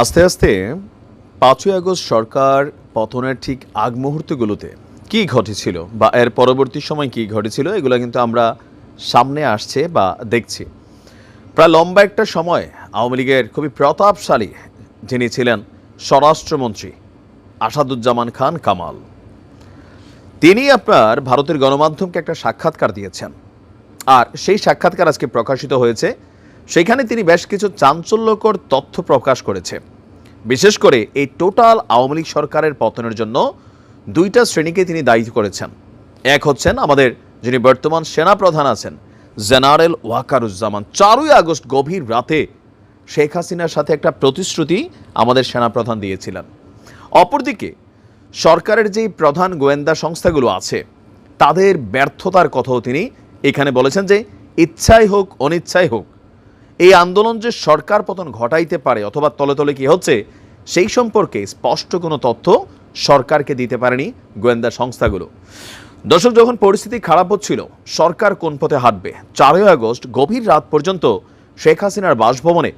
আস্তে আস্তে পাঁচই আগস্ট সরকার পতনের ঠিক আগ মুহূর্তগুলোতে কি ঘটেছিল বা এর পরবর্তী সময় কি ঘটেছিল, এগুলো কিন্তু আমরা সামনে আসছে বা দেখছি। প্রায় লম্বা একটা সময় আওয়ামী লীগের খুবই প্রতাপশালী যিনি ছিলেন স্বরাষ্ট্রমন্ত্রী আসাদুজ্জামান খান কামাল। তিনি আপনার ভারতের গণমাধ্যমকে একটা সাক্ষাৎকার দিয়েছেন। আর সেই সাক্ষাৎকার আজকে প্রকাশিত হয়েছে সেখানে তিনি বেশ কিছু চাঞ্চল্যকর তথ্য প্রকাশ করেছে। বিশেষ করে এই টোটাল আওয়ামী লীগ সরকারের পতনের জন্য দুইটা শ্রেণীকে তিনি দায়ী করেছেন। এক হচ্ছেন আমাদের যিনি বর্তমান সেনাপ্রধান আছেন, জেনারেল ওয়াকারুজ্জামান। চারই আগস্ট গভীর রাতে শেখ হাসিনার সাথে একটা প্রতিশ্রুতি আমাদের সেনাপ্রধান দিয়েছিলেন। অপরদিকে সরকারের যেই প্রধান গোয়েন্দা সংস্থাগুলো আছে, তাদের ব্যর্থতার কথাও তিনি এখানে বলেছেন যে, ইচ্ছাই হোক, অনিচ্ছাই হোক এই আন্দোলন যে সরকার পতন ঘটাইতে পারে অথবা তলে তলে কি হচ্ছে, সেই সম্পর্কে স্পষ্ট কোনো তথ্য সরকারকে দিতে পারেনি গোয়েন্দা সংস্থাগুলো। দর্শক, যখন পরিস্থিতি খারাপ হচ্ছিল, সরকার কোন পথে হাঁটবে? চারই আগস্ট, গভীর রাত পর্যন্ত শেখ হাসিনার বাসভবনে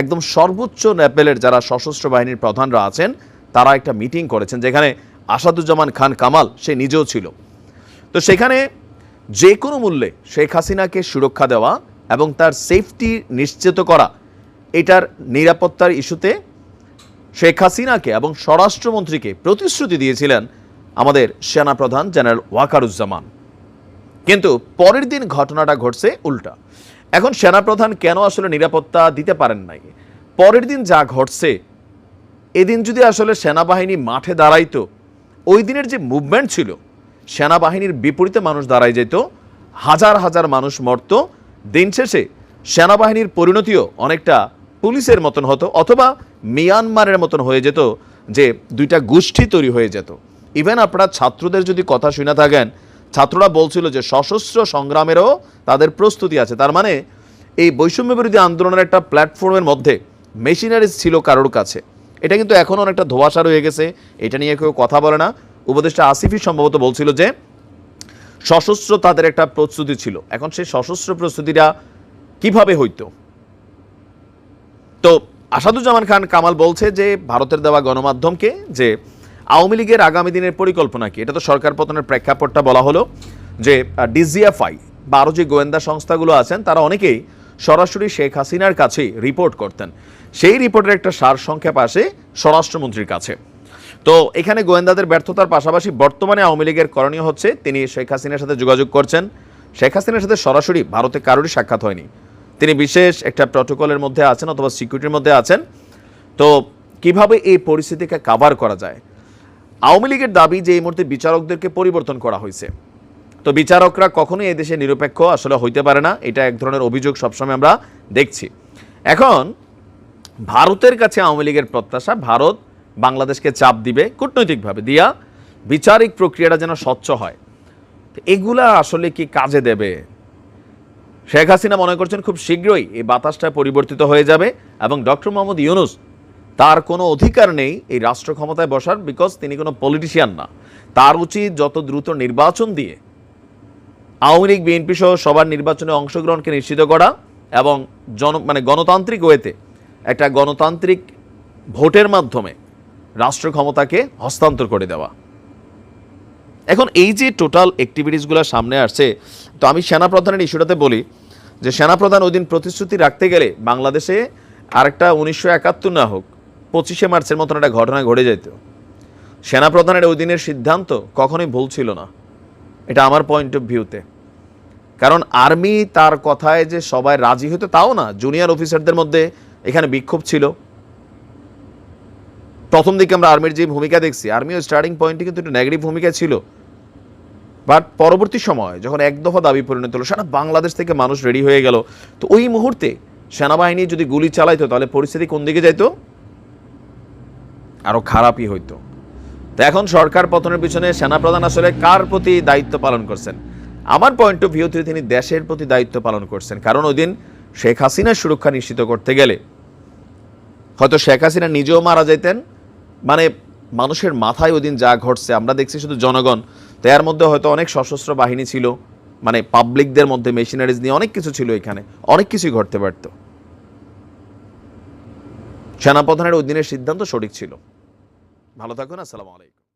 একদম সর্বোচ্চ লেভেলের যারা সশস্ত্র বাহিনীর প্রধানরা আছেন, তারা একটা মিটিং করেছেন, যেখানে আসাদুজ্জামান খান কামাল, সে নিজেও ছিল। তো সেখানে যে কোনো মূল্যে শেখ হাসিনাকে সুরক্ষা দেওয়া এবং তার সেফটি নিশ্চিত করা। এটার নিরাপত্তার ইস্যুতে শেখ হাসিনাকে এবং স্বরাষ্ট্রমন্ত্রীকে প্রতিশ্রুতি দিয়েছিলেন আমাদের সেনাপ্রধান জেনারেল ওয়াকারুজ্জামান। কিন্তু পরের দিন ঘটনাটা ঘটছে উল্টা। এখন সেনাপ্রধান কেন আসলে নিরাপত্তা দিতে পারেন নাই? পরের দিন যা ঘটছে, এদিন যদি আসলে সেনাবাহিনী মাঠে দাঁড়াইতো, ওই দিনের যে মুভমেন্ট ছিল, সেনাবাহিনীর বিপরীতে মানুষ দাঁড়াই যেত, হাজার হাজার মানুষ মরত দিন শেষে সেনাবাহিনীর পরিণতিও অনেকটা পুলিশের মতন হতো অথবা মিয়ানমারের মতন হয়ে যেত যে দুইটা গোষ্ঠী তৈরি হয়ে যেত। ইভেন আপনারা ছাত্রদের যদি কথা শুনে থাকেন, ছাত্ররা বলছিল যে সশস্ত্র সংগ্রামেরও তাদের প্রস্তুতি আছে। তার মানে এই বৈষম্য বিরোধী আন্দোলনের একটা প্ল্যাটফর্মের মধ্যে মেশিনারিজ ছিল কারোর কাছে। এটা কিন্তু এখন অনেকটা ধোয়াশা রয়ে গেছে। এটা নিয়ে কেউ কথা বলে না। উপদেষ্টা আসিফই সম্ভবত বলছিল যে সশস্ত্র তাদের একটা প্রস্তুতি ছিল। এখন সেই সশস্ত্র প্রস্তুতিটা কীভাবে হইতো? তো আসাদুজ্জামান খান কামাল বলছে যে, ভারতের দেওয়া গণমাধ্যমকে যে, আওয়ামী লীগের আগামী দিনের পরিকল্পনা কি? এটা তো সরকার পতনের প্রেক্ষাপটটা বলা হলো যে ডিজিএফআই বা যে গোয়েন্দা সংস্থাগুলো আছেন, তারা অনেকেই সরাসরি শেখ হাসিনার কাছেই রিপোর্ট করতেন। সেই রিপোর্টের একটা সার সংক্ষেপ আসে স্বরাষ্ট্রমন্ত্রীর কাছে। তো এখানে গোয়েন্দাদের ব্যর্থতার পাশাপাশি বর্তমানে আওয়ামী লীগের করণীয় হচ্ছে, তিনি শেখ হাসিনার সাথে যোগাযোগ করছেন। শেখ হাসিনার সাথে সরাসরি ভারতে কারোরই সাক্ষাৎ হয়নি। তিনি বিশেষ একটা প্রটোকলের মধ্যে আছেন অথবা সিকিউরিটির মধ্যে আছেন। তো কীভাবে এই পরিস্থিতিকে কাভার করা যায়? আওয়ামী লীগের দাবি যে এই মুহূর্তে বিচারকদেরকে পরিবর্তন করা হয়েছে। তো বিচারকরা কখনোই এই দেশে নিরপেক্ষ আসলে হইতে পারে না, এটা এক ধরনের অভিযোগ সবসময় আমরা দেখছি। এখন, ভারতের কাছে আওয়ামী লীগের প্রত্যাশা, ভারত বাংলাদেশকে চাপ দিবে কূটনৈতিকভাবে। দিয়া বিচারিক প্রক্রিয়াটা যেন স্বচ্ছ হয়। এগুলা আসলে কি কাজে দেবে? শেখ হাসিনা মনে করছেন খুব শীঘ্রই এই বাতাসটা পরিবর্তিত হয়ে যাবে এবং ডক্টর মোহাম্মদ ইউনুস তার কোনো অধিকার নেই এই রাষ্ট্র ক্ষমতায় বসার বিকজ তিনি কোনো পলিটিশিয়ান না। তার উচিত যত দ্রুত নির্বাচন দিয়ে আওয়ামী লীগ, বিএনপি সহ সবার নির্বাচনে অংশগ্রহণকে নিশ্চিত করা এবং জন মানে গণতান্ত্রিক ওয়েতে একটা গণতান্ত্রিক ভোটের মাধ্যমে রাষ্ট্র ক্ষমতাকে হস্তান্তর করে দেওয়া। এখন এই যে টোটাল অ্যাক্টিভিটিসগুলো সামনে আসছে, তো আমি সেনাপ্রধানের ইস্যুটাতে বলি যে, সেনাপ্রধান ওই দিন প্রতিশ্রুতি রাখতে গেলে বাংলাদেশে আরেকটা উনিশশো একাত্তর না হোক, পঁচিশে মার্চের মতন একটা ঘটনা ঘটে যেত। সেনাপ্রধানের ওই দিনের সিদ্ধান্ত কখনোই ভুল ছিল না। এটা আমার পয়েন্ট অফ ভিউতে কারণ আর্মি তার কথায় যে সবাই রাজি হতো তাও না জুনিয়র অফিসারদের মধ্যে এখানে বিক্ষোভ ছিল। প্রথম দিকে আমরা আর্মির যে ভূমিকা দেখছি, আর্মিও স্টার্টিং পয়েন্টে কিন্তু একটু নেগেটিভ ভূমিকা ছিল। বাট পরবর্তী সময় যখন এক দফা দাবি পরিণত হলো, সারা বাংলাদেশ থেকে মানুষ রেডি হয়ে গেল। তো ওই মুহূর্তে সেনাবাহিনী যদি গুলি চালাইতো, তাহলে পরিস্থিতি কোন দিকে যাইতো? আরও খারাপই হইতো। তো এখন সরকার পতনের পিছনে সেনাপ্রধান আসলে কার প্রতি দায়িত্ব পালন করছেন? আমার পয়েন্ট অফ ভিউতে তিনি দেশের প্রতি দায়িত্ব পালন করছেন। কারণ ওই দিন শেখ হাসিনার সুরক্ষা নিশ্চিত করতে গেলে হয়তো শেখ হাসিনা নিজেও মারা যেতেন মানে মানুষের মাথায় ওদিন দিন যা ঘটছে, আমরা দেখছি শুধু জনগণ। তো এর মধ্যে হয়তো অনেক সশস্ত্র বাহিনী ছিল মানে পাবলিকদের মধ্যে মেশিনারিজ নিয়ে অনেক কিছু ছিল এখানে, অনেক কিছুই ঘটতে পারত। সেনাপ্রধানের ওই দিনের সিদ্ধান্ত সঠিক ছিল। ভালো থাকুন, আসসালামু আলাইকুম।